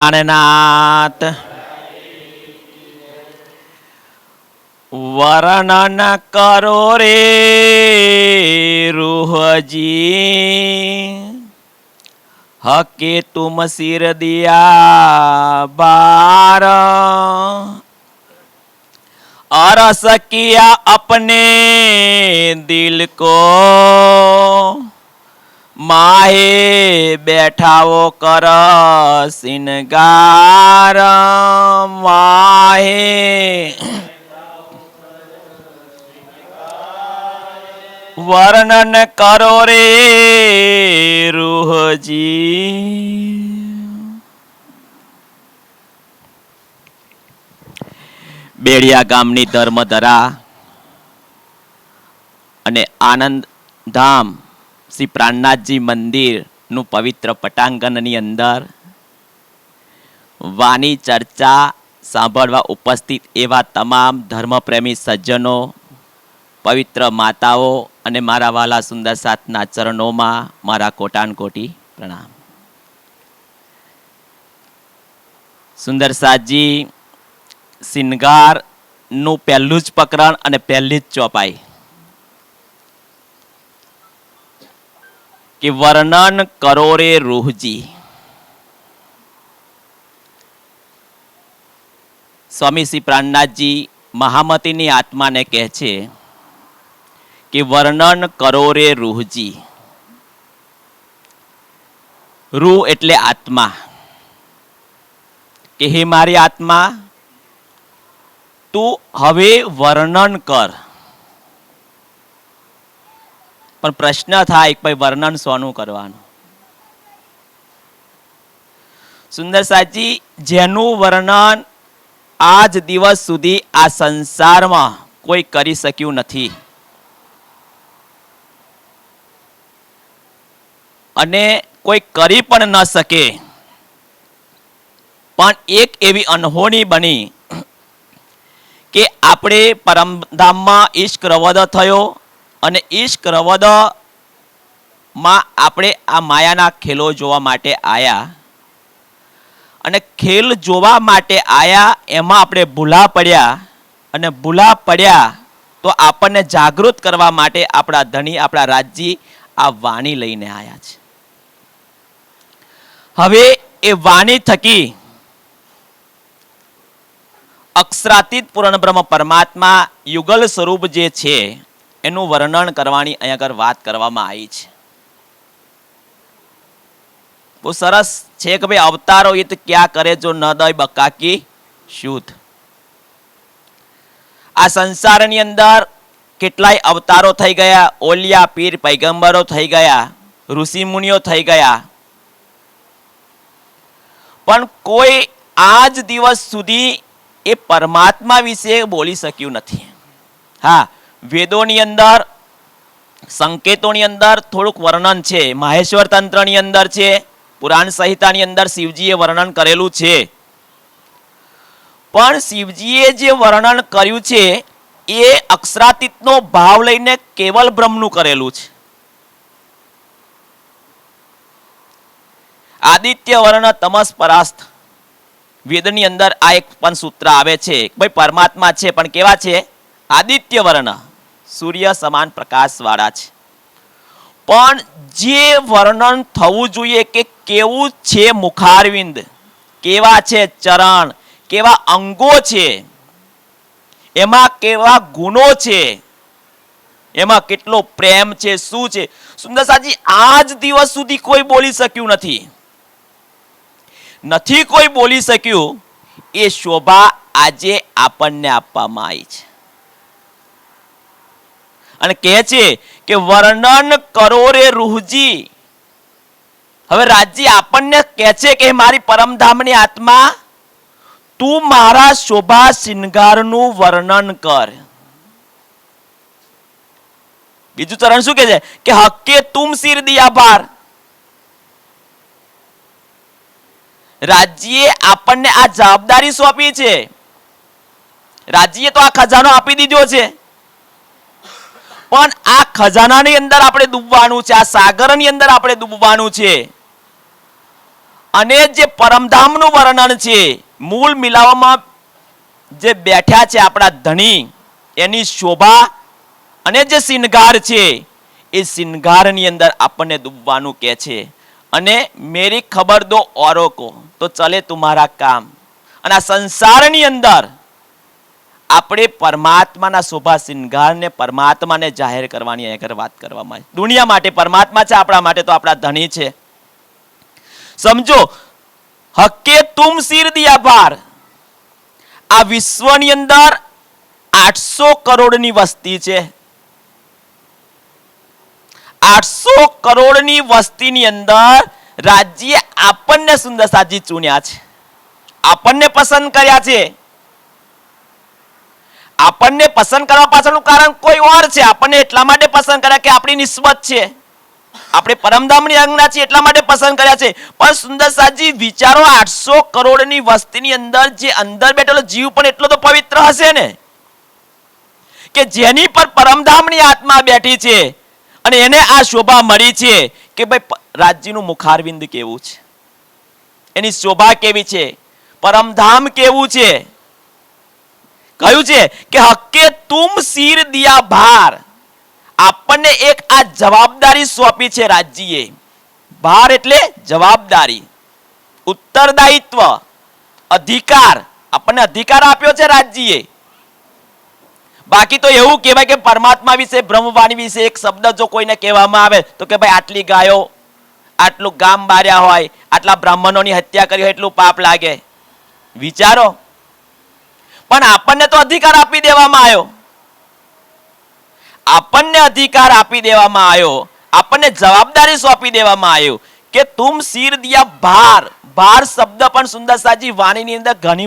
अननात वर्णन करो रे रूह जी। हके तुम सिर दिया बार। अरस किया अपने दिल को। માહે બેઠાઓ કર સિનગાર, માહે વર્ણન કરો રે રૂહજી. બેડિયા ગામની ધર્મધરા અને આનંદ ધામ શ્રી પ્રાણનાથજી મંદિરનું પવિત્ર પટાંગણની અંદર વાની ચર્ચા સાંભળવા ઉપસ્થિત એવા તમામ ધર્મપ્રેમી સજ્જનો, પવિત્ર માતાઓ અને મારા વાલા સુંદર સાથના ચરણોમાં મારા કોટાન કોટી પ્રણામ. સુંદર સાતજી સિનગારનું પહેલું જ પ્રકરણ અને પહેલી જ ચોપાઈ. કે વર્ણન કરો રે રૂહજી સ્વામી શ્રી પ્રાણનાથજી મહામતીની આત્માને કહે છે કે વર્ણન કરો રે રૂહજી રૂહ એટલે આત્મા કે હે મારી આત્મા, તું હવે વર્ણન કર। પણ પ્રશ્ન થાય ભાઈ વર્ણન સોનું કરવાનું? સુંદર સાચી, જેનું વર્ણન આજ દિવસ સુધી આ સંસારમાં કોઈ કરી શક્યું નથી. અને કોઈ કરી પણ ન શકે. પણ એક એવી અનહોણી બની કે આપણે પરમધામમાં ઈશ્ક રવદ થયો અને ઈશ્ક રવદમાં આપણે આ માયાના ખેલો જોવા માટે આયા. અને ખેલ જોવા માટે આયા એમાં આપણે ભૂલા પડ્યા. અને ભૂલા પડ્યા તો આપણને જાગૃત કરવા માટે આપણા ધણી, આપણા રાજ્ય આ વાણી લઈને આવ્યા છે. હવે એ વાણી થકી અક્ષરાતીત પૂર્ણ બ્રહ્મ પરમાત્મા યુગલ સ્વરૂપ જે છે એનું વર્ણન કરવાની અહીંયા આગળ વાત કરવામાં આવી છે. બહુ સરસ છે કે ભાઈ, અવતારો એ ક્યાં કરે જો ન દય બકાકી શુદ્ધ. આ સંસારની અંદર કેટલાય અવતારો થઈ ગયા, ઓલિયા, પીર, પૈગંબરો થઈ ગયા, ઋષિ મુનિઓ થઈ ગયા. પણ કોઈ આજ દિવસ સુધી એ પરમાત્મા વિશે બોલી શક્યું નથી. હા વેદોની અંદર, સંકેતોની અંદર થોડુંક વર્ણન છે. માહેશ્વર તંત્રની અંદર છે, પુરાણ સંહિતાની અંદર શિવજીએ વર્ણન કરેલું છે. પણ શિવજીએ જે વર્ણન કર્યું છે, એ અક્ષરાતીતનો ભાવ લઈને કેવલ બ્રહ્મનું કરેલું છે. આદિત્ય વર્ણ તમસ પરાસ્ત વેદની અંદર આ એક પણ સૂત્ર આવે છે. ભાઈ, પરમાત્મા છે, પણ કેવા છે? આદિત્ય વર્ણ. સૂર્ય સમાન પ્રકાશવાળા છે. પણ જે વર્ણન થવું જોઈએ કે કેવું છે મુખારવિંદ, કેવા છે ચરણ, કેવા અંગો છે, એમાં કેવા ગુણો છે, એમાં કેટલો પ્રેમ છે, શું છે? સુંદરસાજી, આજ દિવસ સુધી કોઈ બોલી શક્યું નથી. નથી કોઈ બોલી શક્યું, એ શોભા આજે આપણને આપવામાં આવી છે. અને કહે છે કે વર્ણન કરો રે રૂહજી. હવે રાજજી આપણને કહે છે કે મારી પરમધામની આત્મા, તું મારા શોભા શિંગારનું વર્ણન કર. બીજું ચરણ શું કે છે? કે હકે તુમ સિર દિયા ભાર રાજ્યએ આપણને આ જવાબદારી સોંપી છે. રાજ્યએ તો આ ખજાનો આપી દીધો છે. પણ આ ખજાનાની અંદર આપણે ડૂબવાનું છે, આ સાગરની અંદર આપણે ડૂબવાનું છે. અને જે પરમધામનું વર્ણન છે, મૂળ મિલાવવામાં જે બેઠા છે આપણા ધણી, એની શોભા અને જે શિંગાર છે, એ શિંગારની અંદર આપણને ડૂબવાનું કહે છે. અને મેરી ખબર દો ઓરો કો તો ચલે તુમારા કામ. અને આ સંસારની અંદર આપણે પરમાત્માના શોભા સિંગારને પરમાત્માને જાહેર કરવાની આગળ વાત કરવામાં દુનિયા માટે પરમાત્મા છે, આપણા માટે તો આપણા ધણી છે. સમજો, હકે તુમ સિર દિયા ભાર આ વિશ્વની અંદર આઠસો કરોડની વસ્તી છે. આઠસો કરોડની વસ્તીની અંદર રાજ્ય આપણને સુંદર સાજી ચૂન્યા છે. આપણને પસંદ કર્યા છે. આપણને પસંદ કરવા પાછળનું કારણ કોઈ ઓર છે. આપણને એટલા માટે પસંદ કર્યા કે આપણી નિસ્બત છે. આપણે પરમધામની અંગના છીએ એટલા માટે પસંદ કર્યા છે. પણ સુંદર સાજી, વિચારો આઠસો કરોડની વસ્તીની અંદર જે અંદર બેઠેલો જીવ પણ એટલો તો પવિત્ર હશે ને? કે જેની પર પરમધામની આત્મા બેઠી છે અને એને આ શોભા મળી છે કે ભાઈ રાજ્યનું મુખારવિંદ કેવું છે? એની શોભા કેવી છે? પરમધામ કેવું છે? કહ્યું છે કે હકે તુમ સિર દિયા ભાર. આપણને એક આ જવાબદારી સોંપી છે રાજ્યએ ભાર એટલે જવાબદારી. ઉત્તરદાયિત્વ, અધિકાર. આપણને અધિકાર આપ્યો છે રાજ્યએ બાકી તો એવું કહેવાય કે પરમાત્મા વિશે, બ્રહ્મવાણી વિશે એક શબ્દ જો કોઈને કહેવામાં આવે તો કે ભાઈ આટલી ગાયો, આટલું ગામ બાર્યા હોય, આટલા બ્રાહ્મણોની હત્યા કરી હોય એટલું પાપ લાગે. વિચારો પણ આપણને તો અધિકાર આપી દેવામાં આવ્યો. આપણને અધિકાર આપી દેવામાં આવ્યો. આપણને જવાબદારી સોંપી દેવામાં આવ્યો કે તુમ સિર દિયા ભાર. ભાર શબ્દ પણ સુંદર સાજી વાણીની અંદર ઘણી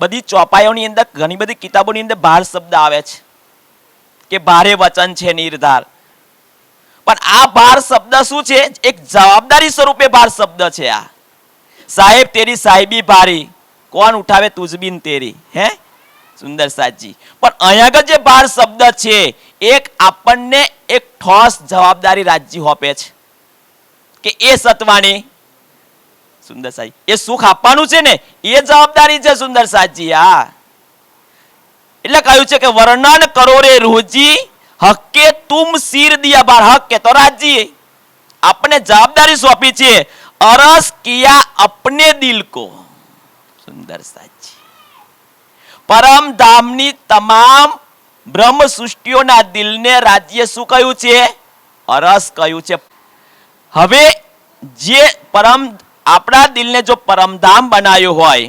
બધી ચોપાઈઓની અંદર ઘણી બધી કિતાબોની અંદર ભાર શબ્દ આવે છે. કે ભારે વચન છે નિર્ધાર. પણ આ ભાર શબ્દ શું છે? એક જવાબદારી સ્વરૂપે ભાર શબ્દ છે આ. સાહેબ, તેરી સાહેબી ભારી. કોણ ઉઠાવે તુજબીન તેરી? હે? સુંદર સાજી પણ અહીંયા આગળ જે બાર શબ્દ છે, એક આપણને એક ઠોસ જવાબદારી રાજ્ય હોપે છે. કે એ સત્વાની સુંદર સાજી એ સુખ આપવાનું છે ને, એ જવાબદારી છે સુંદર સાજી આ એટલે કહ્યું છે કે વર્ણન કરો રે રોજી, હકે તુમ સિર દિયા બાર. હક તો રાજી. આપણે જવાબદારી સોંપી છે, અરસ કિયા અપને દિલ કો. સુંદર સાચી. પરમ ધામની તમામ બ્રહ્મ સૃષ્ટિઓના દિલને રાજ્ય શું કહ્યું છે? અરસ કહ્યું છે. હવે જે પરમ, આપણા દિલને જો પરમધામ બનાવ્યું હોય,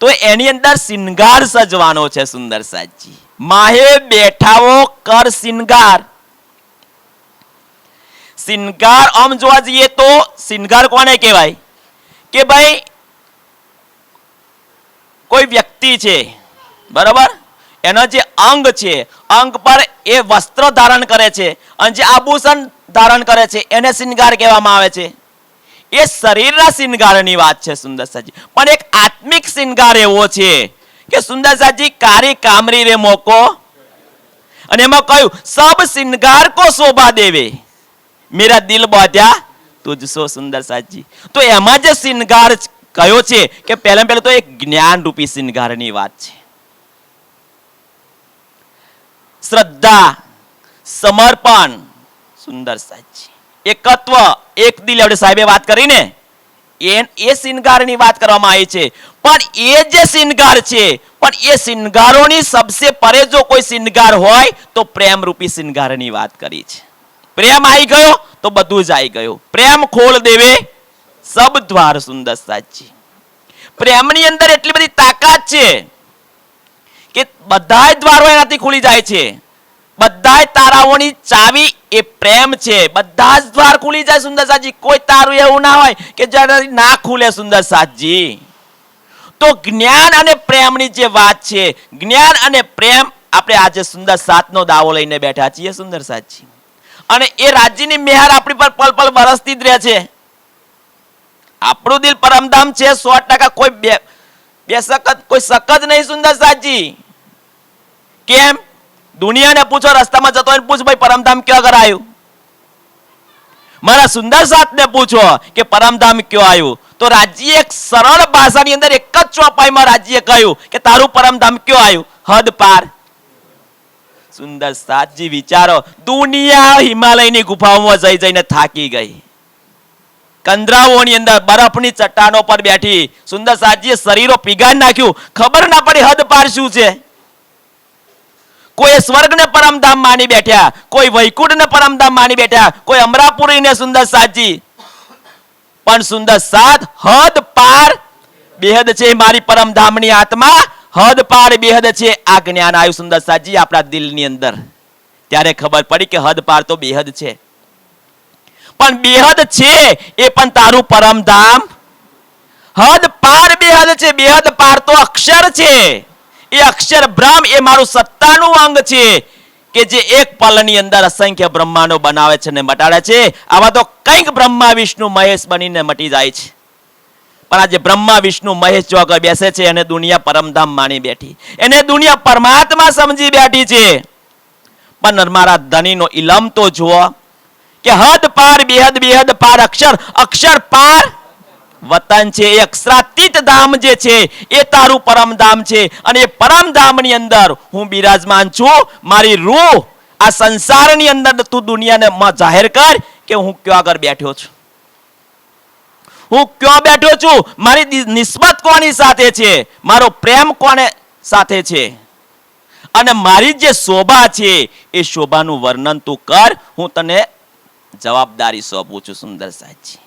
તો એની અંદર શિંગાર સજવાનો છે સુંદર સાજી માહે બેઠાવો કર શિંગાર શિંગાર આમ જોવા જઈએ તો શિંગાર કોને કહેવાય? કે ભાઈ કોઈ વ્યક્તિ છે, બરાબર? એનો જે અંગ છે, અંગ પર એ વસ્ત્ર ધારણ કરે છે અને જે આભૂષણ ધારણ કરે છે, એને શિંગાર કહેવામાં આવે છે. એ શરીરના શિંગારની વાત છે, સુંદર સાજી. પણ એક આત્મિક શિંગાર એવો છે કે સુંદર સાજી, કારી કામરી રે મોકો. અને એમાં કહ્યું, સબ શિંગાર કો શોભા દેવે. મેરા દિલ બાંધ્યા, તુજસો સુંદર સાજી. તો એમાં જે શિંગાર કયો છે કે પહેલા પહેલા તો એક જ્ઞાન રૂપી શિંગારની વાત છે. શ્રદ્ધા, સમર્પણ, સુંદર સાજી એકત્વ, એક દિલ આપણે સાહેબે વાત કરી ને એ એ શિંગારની વાત કરવામાં આવી છે. પણ એ જે શિંગાર છે, પણ એ શિંગારોની સબસે પરે જો કોઈ શિંગાર હોય તો પ્રેમ રૂપી શિંગારની વાત કરી છે. પ્રેમ આવી ગયો તો બધું જ આવી ગયું. પ્રેમ ખોલ દેવે સબ દ્વાર સુંદર સાચી. પ્રેમની અંદર એટલી બધી તાકાત છે કે બધાય દ્વારો એનાથી ખુલી જાય છે. બધાય તારાઓની ચાવી એ પ્રેમ છે. બધા જ દ્વાર ખુલી જાય સુંદર સાજી કોઈ તારું એવું ના હોય કે જેનાથી ના ખુલે સુંદર સાજી તો જ્ઞાન અને પ્રેમની જે વાત છે, જ્ઞાન અને પ્રેમ આપણે આજે સુંદર સાતનો દાવો લઈને બેઠા છીએ સુંદર સાજી અને એ રાજ્યની મહેર આપણી પર પલ પલ બરસતી જ રહે છે. આપણું દિલ પરમધામ છે, સો ટકા કોઈ બે બે સખત કોઈ સખત નહીં, સુંદર સાજી કેમ? દુનિયાને પૂછો, રસ્તામાં જતો હોય પૂછ, ભાઈ, પરમધામ ક્યાં આગળ આવ્યું? મારા સુંદર સાથને પૂછો કે, પરમધામ ક્યો આવ્યું? તો રાજ્ય એક સરળ ભાષાની અંદર એક જ ચોપાઈમાં રાજ્ય કહ્યું કે, તારું પરમધામ ક્યો આવ્યું? હદ પાર. સુંદર સાતજી વિચારો. દુનિયા હિમાલયની ગુફાઓમાં જઈ જઈને થાકી ગઈ. કંદરાઓની અંદર બરફની ચટ્ટાનો પર બેઠી. સુંદર સાજીએ શરીરો પીગાડી નાખ્યું. ખબર ના પડી હદ પાર શું છે? કોઈ સ્વર્ગને પરમધામ માની બેઠ્યા, કોઈ વૈકુંઠને પરમધામ માની બેઠ્યા, કોઈ અમરાપુરીને સુંદર સાજી. પણ સુંદર સાત હદ પાર બેહદ છે મારી પરમધામની આત્મા, હદ પાર બેહદ છે આ જ્ઞાન આવ્યું સુંદર સાજી આપણા દિલની અંદર. ત્યારે ખબર પડી કે હદ પાર તો બેહદ છે. પણ બેહદ છે, એ પણ તારું પરમધામ હદ પાર બેહદ છે, બેહદ પાર તો અક્ષર છે. એ અક્ષર બ્રહ્મ, એ મારું સત્તાનું અંગ છે, કે જે એક પલની અંદર અસંખ્ય બ્રહ્માંડો બનાવે છે ને મટાડે છે. આવા તો કંઈક બ્રહ્મા, વિષ્ણુ, મહેશ બનીને મટી જાય છે. પણ આજે બ્રહ્મા, વિષ્ણુ, મહેશ જો આગળ બેસે છે, એને દુનિયા પરમધામ માની બેઠી. એને દુનિયા પરમાત્મા સમજી બેઠી છે. પણ મારા ધનીનો ઇલમ તો જુઓ કે હદ પાર, બેહદ બેહદ પાર, અક્ષર અક્ષર પાર વતન છે. એ અક્ષરાતીત ધામ જે છે, એ તારું પરમધામ છે. અને એ પરમધામની અંદર હું બિરાજમાન છું. મારી રૂહ આ સંસારની અંદર તું દુનિયાને જાહેર કર કે હું ક્યાં આગળ બેઠો છું. હું ક્યાં બેઠો છું? મારી નિસ્બત કોની સાથે છે? મારો પ્રેમ કોને સાથે છે? અને મારી જે શોભા છે, એ શોભાનું વર્ણન તું કર. હું તને જવાબદારી સોંપું છું સુંદર સાચી.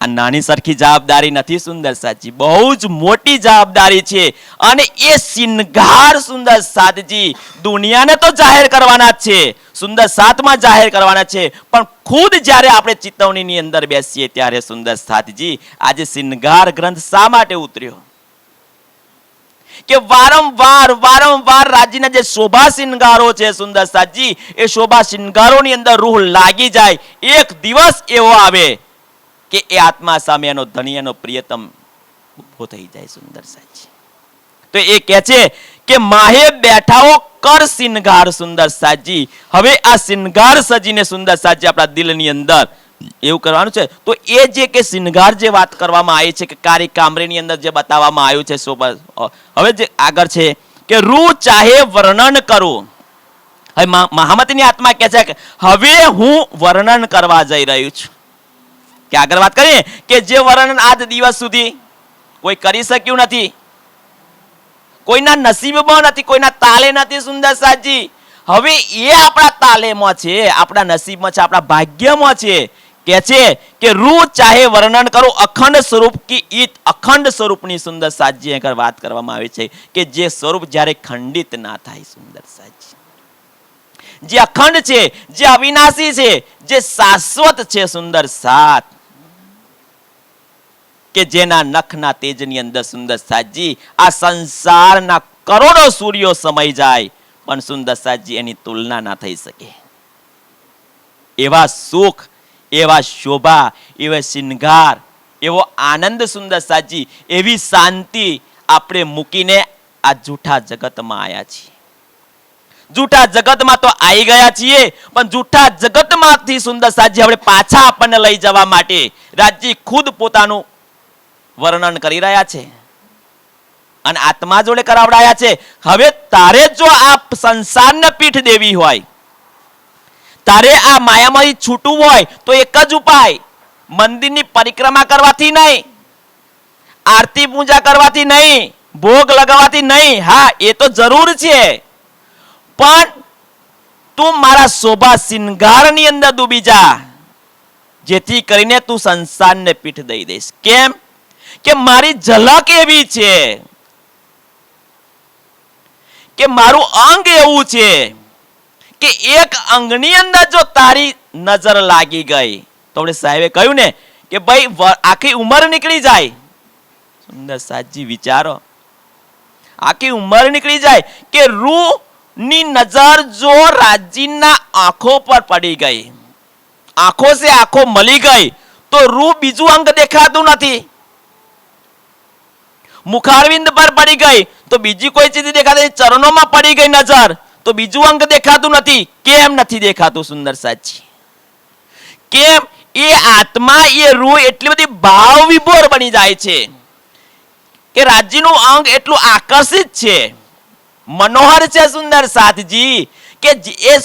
આ નાની સરખી જવાબદારી નથી સુંદર સાચી. બહુ જ મોટી જવાબદારી છે અને એ સિંગાર સુંદર સાતજી દુનિયાને તો જાહેર કરવાના છે. સુંદર સાતમાં જાહેર કરવાના છે. પણ ખુદ જ્યારે આપણે ચેતવણીની અંદર બેસીએ ત્યારે સુંદર સાતજી આજે સિંગાર ગ્રંથ શા માટે ઉતર્યો? કે વારંવાર વારંવાર રાજ્યના જે શોભા શિંગારો છે, સુંદર સાજી એ શોભા શિંગારોની અંદર રૂહ લાગી જાય. એક દિવસ એવો આવે કે એ આત્મા સામે એનો ધણી, એનો પ્રિયતમ ઊભો થઈ જાય સુંદર સાજી તો એ કહે છે કે માહે બેઠાઓ કર શિનગાર સુંદર સાજી હવે આ શિનગાર સજીને સુંદર સાજી આપણા દિલની અંદર એવું કરવાનું છે. તો એ જે કે શિનગાર જે વાત કરવામાં આવી છે કે કારી કામરેની અંદર જે બતાવવામાં આવ્યું છે શોભા હવે જે આગળ છે કે રૂ ચાહે વર્ણન કરું. હવે મહામતીની આત્મા કહે છે કે હવે હું વર્ણન કરવા જઈ રહ્યું છું. કે આગળ વાત કરીએ કે જે વર્ણન આજ દિવસ સુધી કોઈ કરી શક્યું નથી. કોઈના નસીબમાં નથી, કોઈના તાલે નથી, સુંદર સાજી. હવે એ આપણા તાલેમાં છે, આપણા નસીબમાં છે, આપણા ભાગ્યમાં છે. કે છે કે રૂ ચાહે વર્ણન કરો અખંડ સ્વરૂપ કી ઈત. અખંડ સ્વરૂપની સુંદર સાજી આગળ વાત કરવામાં આવી છે કે જે સ્વરૂપ જ્યારે ખંડિત ના થાય સુંદર સાજી જે અખંડ છે, જે અવિનાશી છે, જે શાશ્વત છે સુંદર સાત. કે જેના નખના તેજની અંદર સુંદર સાજી આ સંસારના કરોડો સૂર્યો સમય જાય, પણ સુંદર સાજી એની તુલના ના થઈ શકે. એવા સુખ એવા શોભા, એવા શિંગાર એવો આનંદ સુંદર સાજી એવી શાંતિ આપણે મૂકીને આ જૂઠા જગતમાં આવ્યા છીએ. જૂઠા જગતમાં તો આવી ગયા છીએ, પણ જૂઠા જગતમાંથી સુંદર સાજી આપણે પાછા આપણને લઈ જવા માટે રાજ્ય ખુદ પોતાનું વર્ણન કરી રહ્યા છે. અને આત્મા જોડે કરાવડાયા છે. હવે તારે જો આ સંસારને પીઠ દેવી હોય તારે આ માયામાંથી છૂટવું હોય તો એક જ ઉપાય. મંદિરની પરિક્રમા કરવાથી નહીં. આરતી પૂજા કરવાથી નહીં. ભોગ લગાવવાથી નહીં. હા, એ તો જરૂર છે. પણ તું મારા શોભા શિંગારની અંદર ડૂબી જા. જેથી કરીને તું સંસારને પીઠ દઈ દઈશ. કેમ? કે મારી ઝલક એવી છે. કે મારું અંગ એવું છે. કે એક અંગની અંદર જો તારી નજર લાગી ગઈ, તો આપણે સાહેબે કહ્યું ને કે ભાઈ આખી ઉંમર નીકળી જાય. સુંદર સાજી વિચારો. આખી ઉંમર નીકળી જાય કે રૂ ની નજર જો રાજીના આંખો પર પડી ગઈ, આંખો સે આંખો મળી ગઈ, તો રૂ બીજું અંગ દેખાતું નથી. મુખારવિંદ પર પડી ગઈ, તો બીજી કોઈ ચીજ દેખાતી ચરણોમાં પડી ગઈ નજર. તો બીજું અંગ દેખાતું નથી. કેમ નથી દેખાતું, સુંદર સાચી? કેમ? એ આત્મા, એ રૂહ એટલી બધી ભાવ વિભોર બની જાય છે કે રાજ્યનું અંગ એટલું આકર્ષિત છે. મનોહર છે, સુંદર સાથજી, કે એ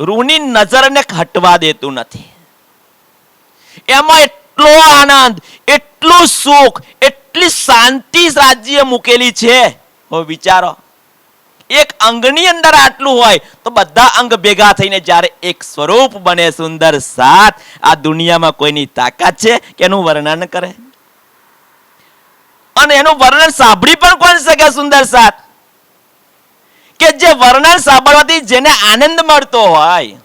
રૂહની નજરને હટવા દેતું નથી. એમાં એટલો આનંદ, એટલું સુખ, એટલી શાંતિ રાજ્ય મૂકેલી છે. હવે વિચારો. એક અંગની અંદર આટલું હોય, તો બધા અંગ ભેગા થઈને જ્યારે એક સ્વરૂપ બને સુંદર સાત, આ દુનિયામાં કોઈની તાકાત છે કે એનું વર્ણન કરે? અને એનું વર્ણન સાંભળી પણ કોણ શકે સુંદર સાત? કે જે વર્ણન સાંભળવાથી જેને આનંદ મળતો હોય,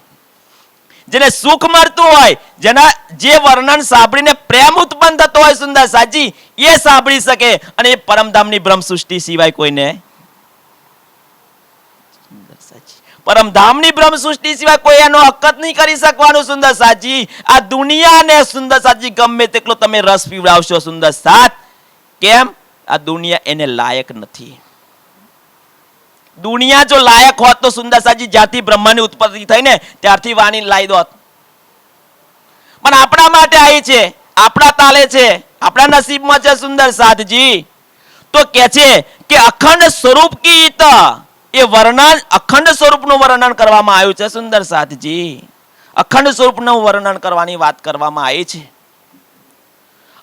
જેને સુખ મળતું હોય, જેના જે વર્ણન સાંભળીને પ્રેમ ઉત્પન્ન થતો હોય સુંદર સાજી એ સાંભળી શકે અને એ પરમધામની બ્રહ્મ સૃષ્ટિ સિવાય કોઈને સુંદર સાજી. પરમધામની બ્રહ્મ સૃષ્ટિ સિવાય કોઈ એનો હકત નહીં કરી શકવાનું, સુંદર સાજી આ દુનિયાને સુંદર સાજી ગમે તેટલો તમે રસ પીવડાવશો, સુંદર સાત. કેમ? આ દુનિયા એને લાયક નથી. દુનિયા જો લાયક હોત તો સુંદર સાજી જ્યારથી બ્રહ્માની ઉત્પત્તિ થઈ ને ત્યારથી વાણી લાવી દોત. પણ આપણા માટે આવી છે, આપણા તાલે છે, આપણા નસીબમાં છે સુંદર સાધજી. તો કે છે કે અખંડ સ્વરૂપ ગીત એ વર્ણન અખંડ સ્વરૂપનું વર્ણન કરવામાં આવ્યું છે, સુંદર સાધજી અખંડ સ્વરૂપનું વર્ણન કરવાની વાત કરવામાં આવી છે.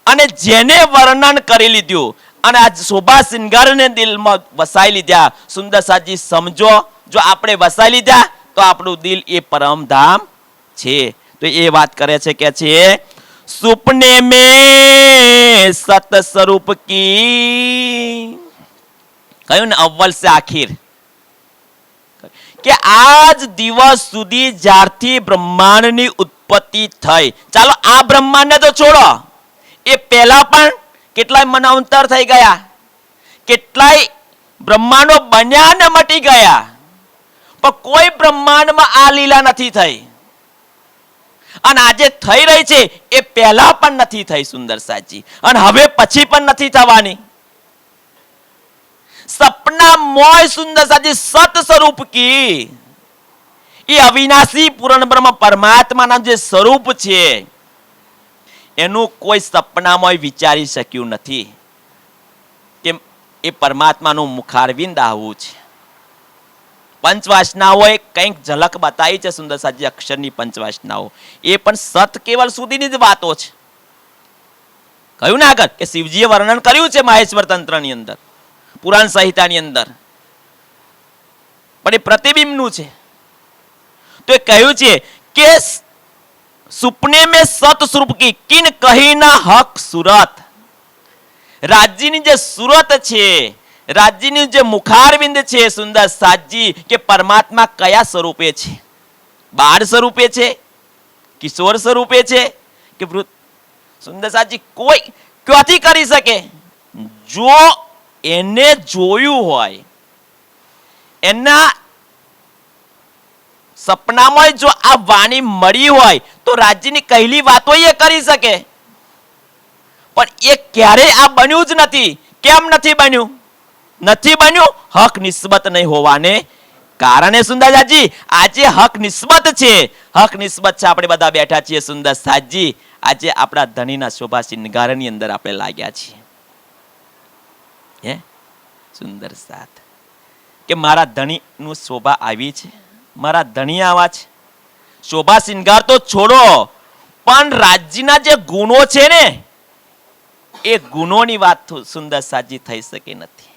અને જેને વર્ણન કરી લીધું, અને આ શોભા શિંગારને દિલમાં વસાઈ લીધા, સુંદર સાથજી સમજો, જો આપણે વસાઈ લીધા, તો આપણું દિલ એ પરમધામ છે. તો એ વાત કરે છે કે છે, સુપને મેં સત સ્વરૂપ કી. કહ્યું ને, અવ્વલ સે આખિર. કે આજ દિવસ સુધી જ્યારથી બ્રહ્માંડની ઉત્પત્તિ થઈ. ચાલો આ બ્રહ્માંડને તો છોડો. એ પહેલા પણ કેટલાય મનવંતર થઈ ગયા. કેટલાય બ્રહ્માંડો બન્યા ને મટી ગયા. પણ કોઈ બ્રહ્માંડમાં આ લીલા નથી થઈ. અને આજે થઈ રહી છે એ પહેલા પણ નથી થઈ, સુંદર સાચી. અને હવે પછી પણ નથી થવાની. સપના મોય સુંદર સાચી સત સ્વરૂપ કી. એ અવિનાશી પૂર્ણ બ્રહ્મ પરમાત્માના જે સ્વરૂપ છે, એનું કોઈ સપનામાં વિચારી શક્યું નથી કે એ પરમાત્માનું મુખારવિંદ આવું છે. પંચવાસનાઓએ કંઈક ઝલક બતાવી છે સુંદર સાજી અક્ષરની પંચવાસનાઓ. એ પણ સત કેવલ સુધીની જ વાતો છે. કહ્યું ને આગળ કે શિવજીએ વર્ણન કર્યું છે મહેશ્વર તંત્રની અંદર. પુરાણ સંહિતાની અંદર. પણ એ પ્રતિબિંબનું છે. તો એ કહ્યું છે કે સુપને મેં સત સ્વરૂપ કી કિન કહીના હક સુરત. રાજ્યની જે સુરત છે, રાજ્યની જે મુખારવિંદ છે, સુંદર સાજી કે પરમાત્મા કયા સ્વરૂપે છે? બાળ સ્વરૂપે છે, કિશોર સ્વરૂપે છે, કે વૃદ્ધ? સુંદર સાજી કોઈ ક્યાંથી કરી શકે? જો એને જોયું હોય. એના સપનામાં જો આ વાણી મળી હોય, તો રાજ્યની કહેલી વાતો એ કરી શકે. પણ એ ક્યારે આ બન્યું જ નથી. કેમ નથી બન્યું? નથી બન્યું? હક નિસ્બત નહીં હોવાને કારણે, સુંદરજાજી, આજે હક નિસ્બત છે. હક નિસ્બત છે. આપણે બધા બેઠા છીએ સુંદર સાજી આજે આપણા ધણીના શોભા શિંગારની અંદર આપણે લાગ્યા છીએ. હે? સુંદર સાથ કે મારા ધણીનું શોભા આવી છે? મારા ધણી આવા છે? શોભા શિંગાર તો છોડો, પણ રાજ્યના જે ગુણો છે ને, એ ગુણોની વાત સુંદર સાજી થઈ શકે નથી.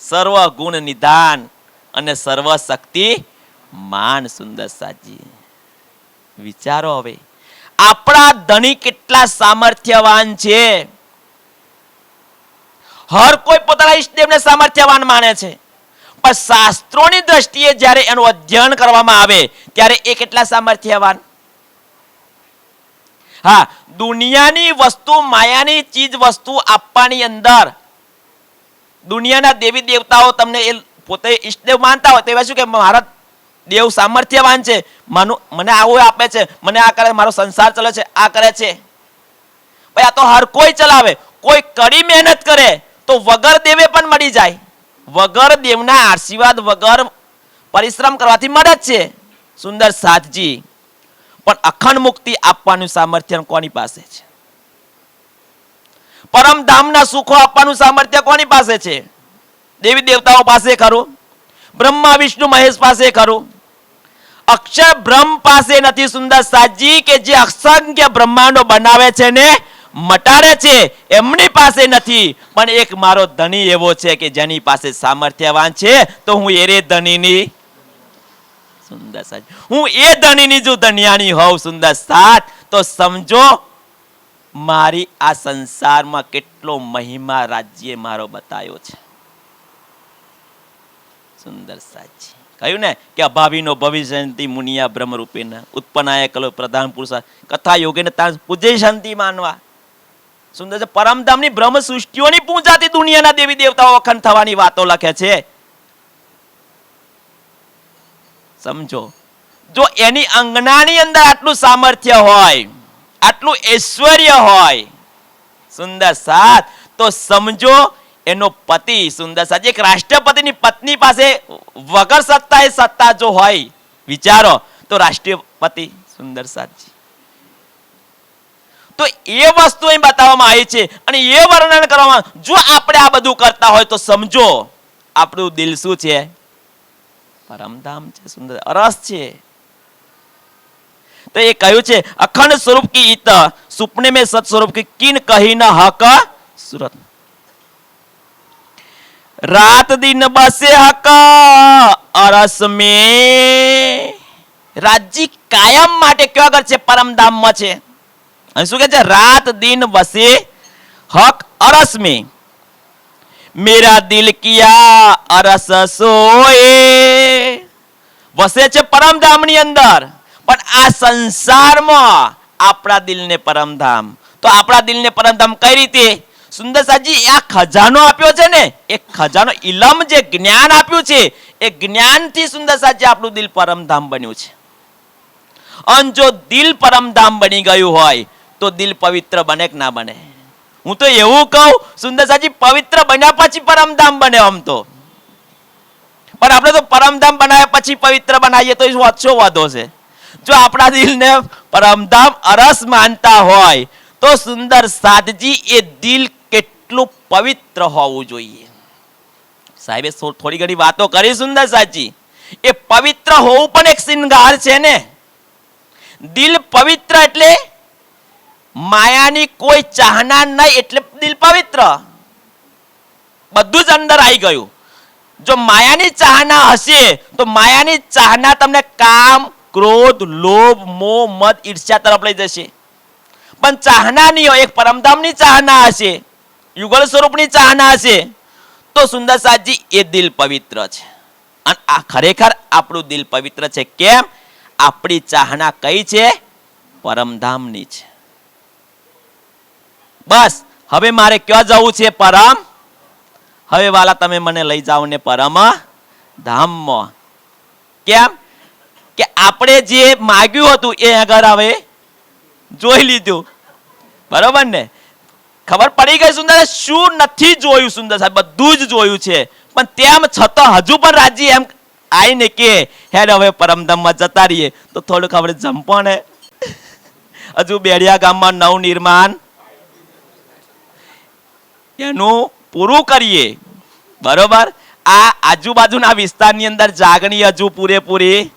સર્વ ગુણ નિધાન અને સર્વ શક્તિ માન સુંદર સાજી. વિચારો હવે. આપણા ધણી કેટલા સામર્થ્યવાન છે? હર કોઈ પોતાના ઈષ્ટદેવને સામર્થ્યવાન માને છે. પણ શાસ્ત્રોની દ્રષ્ટિએ જ્યારે એનું અધ્યયન કરવામાં આવે, ત્યારે એ કેટલા સામર્થ્યવાન? હા, દુનિયાની વસ્તુ, માયાની ચીજ વસ્તુ આપવાની અંદર દુનિયાના દેવી દેવતાઓ તમને એ પોતે ઈષ્ટદેવ માનતા હોય તેવા શું કે મારા દેવ સામર્થ્યવાન છે, માનું, મને આવું આપે છે, મને આ કરે, મારો સંસાર ચલે છે, આ કરે છે. ભાઈ, આ તો હર કોઈ ચલાવે, કોઈ કડી મહેનત કરે તો વગર દેવે પણ મળી જાય. વગર દેવના આશીર્વાદ વગર પરિશ્રમ કરવાથી મળે છે. સુંદર સાધજી, પણ અખંડ મુક્તિ આપવાનું સામર્થ્ય કોની પાસે છે? પરમધામના સુખો આપવાનું સામર્થ્ય કોની પાસે છે? દેવી દેવતાઓ પાસે ખરું, બ્રહ્મા, વિષ્ણુ, મહેશ પાસે ખરું. અક્ષર બ્રહ્મ પાસે નથી, સુંદર સાજી કે જે અસંખ્ય બ્રહ્માંડો બનાવે છે ને મટાડે છે, એમની પાસે નથી. પણ એક મારો ધણી એવો છે કે જેની પાસે સામર્થ્યવાન છે, તો હું એરે ધણીની. સુંદર સાજ હું એ ધણીની જો ધનિયાણી હોઉં, સુંદર સાત તો સમજો, મારી આ સંસારમાં કેટલો મહિમા રાજ્ય મારો બતાવ્યો છે. સુંદર સાચી કહ્યું ને કે અભાવીનો ભવિષ્યંતિ મુનિયા બ્રહ્મ રૂપેના ઉત્પન્નાય કલો પ્રધાન પુરુષ, કથા યોગેને તાર પૂજે શાંતિ માનવા. સુંદર છે. પરમધામની બ્રહ્મ સૃષ્ટિઓની પૂજાથી દુનિયાના દેવી દેવતાઓ અખંડ થવાની વાતો લખે છે. સમજો. જો એની અંગનાની અંદર આટલું સામર્થ્ય હોય, આટલું ઐશ્વર્ય હોય, સુંદર સાથ તો સમજો એનો પતિ સુંદર સાથ એક રાષ્ટ્રપતિની પત્ની પાસે વગર સત્તા એ સત્તા જો હોય, વિચારો, તો રાષ્ટ્રપતિ સુંદર સાથજી તો એ વસ્તુ અહીં બતાવવામાં આવી છે અને એ વર્ણન કરવામાં જો આપણે આ બધું કરતા હોય તો સમજો, આપણું દિલ શું છે? પરમધામ છે, સુંદર, અરસ છે. તો એ કહ્યું છે, અખંડ સ્વરૂપ કી ઈત, સુપને મે સત સ્વરૂપ કી કિન કહી ન હક સુરત. રાત દિન બસે હક, અરસ મે. રાજી કાયમ માટે કયો આગળ છે? પરમધામમાં છે. અને શું કહે છે? રાત દિન વસે હક અરસ મે. મેરા દિલ કિયા અરસ સોએ. વસે છે પરમધામની અંદર. પણ આ સંસારમાં આપણા દિલને પરમધામ તો આપણા દિલને પરમધામ કઈ રીતે? સુંદર સાજી આ ખજાનો આપ્યો છે ને? એ ખજાનો ઇલમ જે જ્ઞાન આપ્યું છે, એ જ્ઞાનથી સુંદર સાજી આપણું દિલ પરમધામ બન્યું છે. અને જો દિલ પરમધામ બની ગયું હોય તો દિલ પવિત્ર બને કે ના બને? હું તો એવું કહું સુંદર સાજી પવિત્ર બન્યા પછી પરમધામ બને આમ તો. પણ આપણે તો પરમધામ બનાવ્યા પછી પવિત્ર બનાવીએ તો શું વાંધો છે? જો આપણા દિલને પરમધામ અરસ માનતા હોય, તો સુંદર સાધજી એ દિલ કેટલું પવિત્ર હોવું જોઈએ. સાહેબે થોડી ઘણી વાતો કરી સુંદર સાચી એ પવિત્ર હોવું પણ એક શિંગાર છે ને? દિલ પવિત્ર એટલે માયાની કોઈ ચાહના નહીં એટલે દિલ પવિત્ર. બધું જ અંદર આવી ગયું. જો માયાની ચાહના હશે, તો માયાની ચાહના તમને કામ, ક્રોધ, લોભ, મોહ, મદ, ઈર્ષ્યા તરફ લઈ જશે. પણ ચાહના નહીં હોય, એક પરમધામની ચાહના હશે, યુગલ સ્વરૂપની ચાહના હશે, તો સુંદર સાજી એ દિલ પવિત્ર છે. અને આ ખરેખર આપણું દિલ પવિત્ર છે. કેમ? આપણી ચાહના કઈ છે? પરમધામની છે. બસ, હવે મારે ક્યાં જવું છે પરમ? હવે વાલા, તમે મને લઈ જાઓ ને પરમ ધામમાં. કેમ? કે આપણે જે માગ્યું હતું એ આગળ હવે જોઈ લીધું. બરોબર ને? ખબર પડી ગઈ સુંદર? શું નથી જોયું સુંદર સાહેબ? બધું જ જોયું છે. પણ તેમ છતાં હજુ પણ રાજી એમ આવીને કે, હેડ હવે પરમધામમાં જતા રહીએ. તો થોડુંક આપણે જમ પણ હજુ બેડિયા ગામમાં નવ નિર્માણ એનું પૂરું કરીએ. બરોબર? આ આજુબાજુના વિસ્તારની અંદર જાગણી હજુ પૂરેપૂરી.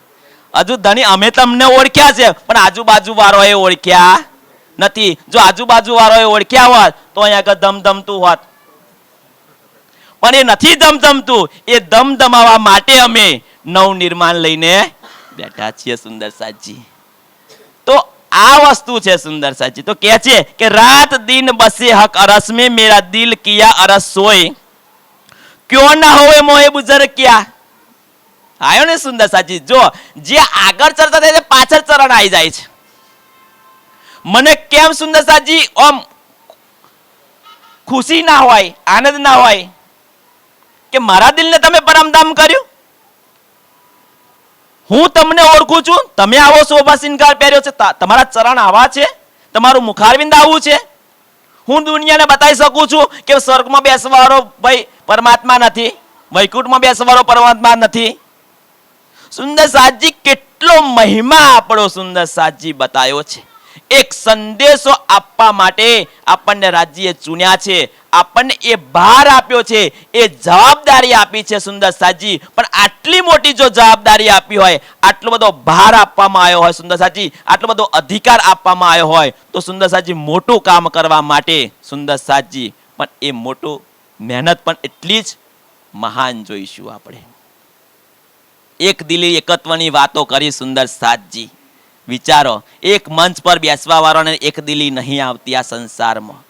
હજુ ધણી, અમે તમને ઓળખ્યા છે, પણ આજુબાજુ વાળોએ ઓળખ્યા નથી. જો આજુબાજુ વાળોએ ઓળખ્યા હોત, તો અહીંયા આગળ ધમધમતું હોત. પણ એ નથી ધમધમતું. એ ધમધમાવા માટે અમે નવ નિર્માણ લઈને બેઠા છીએ સુંદર સાજી આ વસ્તુ છે સુંદર સાચી. તો કે છે કે રાત દિન બસે હક અરસ મે મેરા દિલ કિયા અરસ સોય. ક્યો ના હોય મોહે બુઝર ક્યા? આયો ને સુંદર સાચી. જો, જે આગળ ચર્ચા થાય છે પાછળ ચરણ આવી જાય છે. મને કેમ સુંદર સાચી? ઓમ ખુશી ના હોય, આનંદ ના હોય કે મારા દિલને તમે પરમધામ કર્યું? હું તમને ઓળખું છું. તમે આવો શોભા શિંગાર પહેર્યો છે. તમારા ચરણ આવા છે. તમારું મુખારવિંદ આવું છે. હું દુનિયાને બતાવી શકું છું કે સ્વર્ગમાં બેસવાળો ભાઈ પરમાત્મા નથી. વૈકુંઠમાં બેસવાળો પરમાત્મા નથી. સુંદર સાજી કેટલો મહિમા આપણો સુંદર સાજી બતાવ્યો છે. એક સંદેશો આપવા માટે આપણને રાજ્યએ ચૂન્યા છે. આપણને એ ભાર આપ્યો છે, એ જવાબદારી આપી છે સુંદર સાજી પણ આટલી મોટી જો જવાબદારી આપી હોય, આટલો બધો ભાર આપવામાં આવ્યો હોય સુંદર સાજી આટલો બધો અધિકાર આપવામાં આવ્યો હોય, તો સુંદર સાજી મોટું કામ કરવા માટે સુંદર સાજી પણ એ મોટું મહેનત પણ એટલી જ મહાન જોઈશું આપણે. એક દિલી એકત્વની વાતો કરી સુંદર સાતજી વિચારો, એક મંચ પર બેસવા વાળાને એક દિલી નહીં આવતી આ સંસારમાં.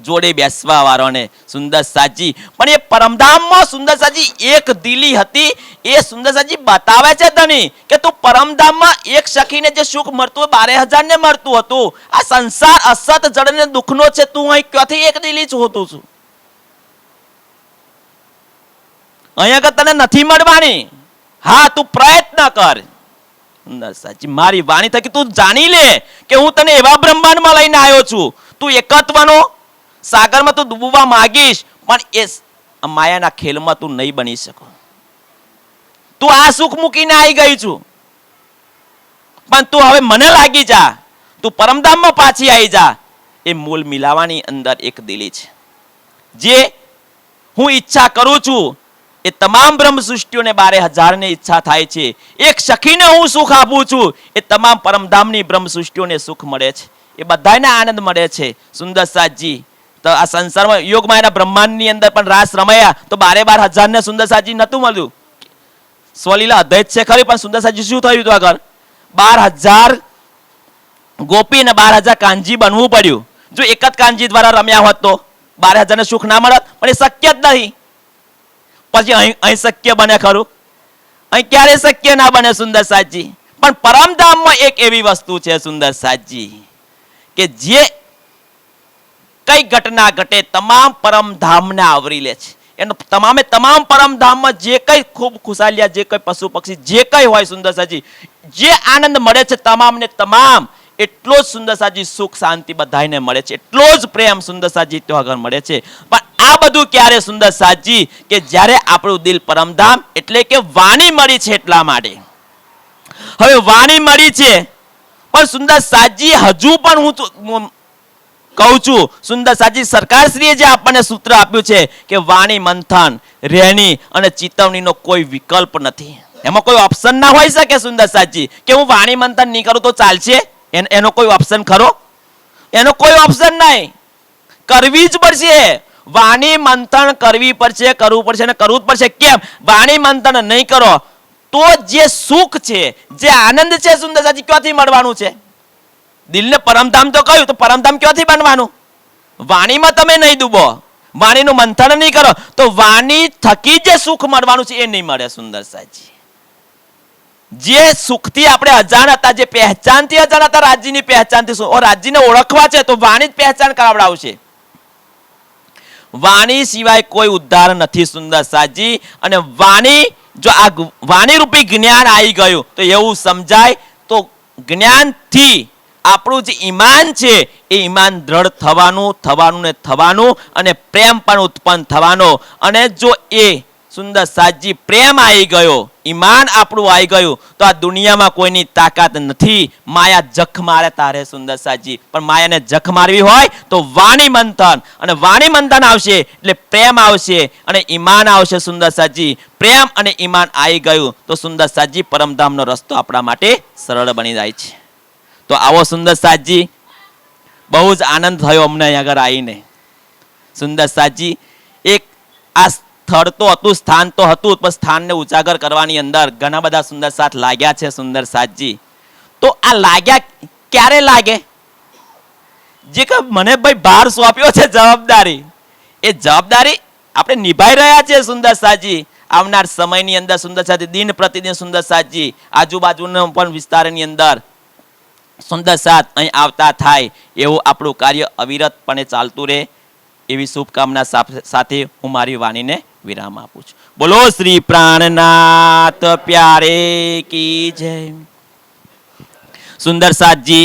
જોડે બેસવા વાળાને સુંદર સાજી, પણ એ પરમધામમાં સુંદર સાજી એક દિલી હતી, એ સુંદર સાજી બતાવે છે તને કે તું પરમધામમાં એક સખીને જે સુખ મળતું બારે હજાર ને મળતું હતું. આ સંસાર અસત જડને દુઃખનો છે, તું અહીં ક્યાંથી એક દિલી જ હોતું છું? અહીંયા તને નથી મળવાની. હા, તું પ્રયત્ન કર. સાચી, મારી વાણી થકી તું જાણી લે કે હું તને એવા બ્રહ્માંડમાં લઈને આવ્યો છું. તું એકત્વનો, સાગરમાં તું ડૂબવા માંગીશ, પણ એ માયાના ખેલમાં તું નહીં બની શકો. તું આ સુખ મૂકીને આવી ગઈ છું. પણ તું હવે મને લાગી જા. તું પરમધામમાં પાછી આવી જા. એ મૂળ મિલાવાની અંદર એક દિલી છે. જે હું ઈચ્છા કરું છું એ તમામ બ્રહ્મ સૃષ્ટિઓને બારે હજારને ઈચ્છા થાય છે. એક સખીને હું સુખ આપું છું. એ તમામ પરમધામની બ્રહ્મ સૃષ્ટિઓને સુખ મળે છે. એ બધાને આનંદ મળે છે. સુંદર સાતજી તો આ સંસારમાં યોગમાં એના બ્રહ્માંડની અંદર પણ રાસ રમાયા, તો બારે બાર હજારને સુંદર સાજી નહોતું મળ્યું. સ્વલીલા અદ્વૈત છે ખરી, પણ સુંદર સાજી શું થયું હતું આગળ? બાર હજાર ગોપી અને બાર હજાર કાનજી બનવું પડ્યું. જો એક જ કાનજી દ્વારા રમ્યા હોત તો બાર હજારને સુખ ના મળત, પણ એ શક્ય જ નહીં. પછી અહીં શક્ય બને ખરું? અહીં ક્યારે શક્ય ના બને, સુંદર સાજી પણ પરમધામમાં એક એવી વસ્તુ છે, સુંદર સાજી કે જે કઈ ઘટના ઘટે તમામ પરમધામને આવરી લે છે. એનો તમામે તમામ પરમધામમાં જે કઈ ખૂબ ખુશાલિયા, જે કઈ પશુ પક્ષી, જે કઈ હોય સુંદર સાજી જે આનંદ મળે છે તમામને તમામ, એટલો જ સુંદર સાજી સુખ શાંતિ બધાને મળે છે. એટલો જ પ્રેમ સુંદર સાજી ત્યાં આગળ મળે છે. પણ આ બધું ક્યારે સુંદર સાજી કે જ્યારે આપણું દિલ પરમધામ એટલે કે વાણી મળી છે એટલા માટે. હવે વાણી મળી છે, પણ સુંદર સાજી હજુ પણ હું કહું છું, સુંદર સાજી સરકારશ્રીએ જે આપણને સૂત્ર આપ્યું છે કે વાણી મંથન, રહેણી અને ચેતવણીનો કોઈ વિકલ્પ નથી. એમાં કોઈ ઓપ્શન ના હોઈ શકે સુંદર સાજી કે હું વાણી મંથન નહીં કરું તો ચાલશે? એનો કોઈ ઓપ્શન ખરો? એનો કોઈ ઓપ્શન નહીં. કરવી જ પડશે. વાણી મંથન કરવી પડશે, કરવું પડશે અને કરવું જ પડશે. કેમ? વાણી મંથન નહીં કરો, તો જે સુખ છે, જે આનંદ છે સુંદર સાજી ક્યાંથી મળવાનું છે? દિલને પરમધામ તો કહ્યું, તો પરમધામ ક્યાંથી બનવાનું? વાણીમાં તમે નહીં ડૂબો. વાણીનું મંથન નહીં કરો, તો વાણી થકી જે સુખ મળવાનું છે, એ નહીં મળે, સુંદર સાજી જે સુખથી આપણે અજાણ હતા, જે પહેચાનથી અજાણ હતા રાજ્યની પહેચાનથી શું? રાજ્યને ઓળખવા છે, તો વાણી જ પહેચાન કરાવડાવશે. વાણી સિવાય કોઈ ઉદ્ધાર નથી, સુંદર સાજી અને વાણી, જો આ વાણી રૂપી જ્ઞાન આવી ગયું, તો એવું સમજાય, તો જ્ઞાનથી આપણું જે ઈમાન છે, એ ઈમાન દ્રઢ થવાનું થવાનું ને થવાનું, અને પ્રેમ પણ ઉત્પન્ન થવાનો. અને જો એ સુંદર સાજી પ્રેમ આવી ગયો, ઈમાન આપણું આવી ગયું, તો આ દુનિયામાં કોઈની તાકાત નથી. માયા જખ મારે તારે સુંદર સાજી પણ માયાને જખ મારવી હોય તો વાણી મંથન. અને વાણી મંથન આવશે એટલે પ્રેમ આવશે અને ઈમાન આવશે સુંદર સાજી પ્રેમ અને ઈમાન આવી ગયું, તો સુંદર સાજી પરમધામનો રસ્તો આપણા માટે સરળ બની જાય છે. તો આવો સુંદર સાજી બહુ જ આનંદ થયો અમને આગળ આવીને સુંદર સાજી એક આ સ્થળ તો હતું, સ્થાન તો હતું પણ સ્થાનને ઉજાગર કરવાની અંદર ઘણા બધા સુંદર સાથ લાગ્યા છે, સુંદર સાથજી. તો આ લાગ્યા ક્યારે લાગે? જે કે મને ભાઈ ભાર સોંપ્યો છે જવાબદારી. એ જવાબદારી આપણે નિભાઈ રહ્યા છીએ સુંદર સાજી આવનાર સમયની અંદર સુંદર સાથે દિન પ્રતિદિન સુંદર સાજી આજુબાજુનો પણ વિસ્તારની અંદર સુંદર સાથ અહીં આવતા થાય, એવું આપણું કાર્ય અવિરતપણે ચાલતું રહે. એવી શુભકામના સાથે હું મારી વાણીને વિરામ આપું છું. બોલો શ્રી પ્રાણનાથ પ્યારે કી જય. સુંદર સાતજી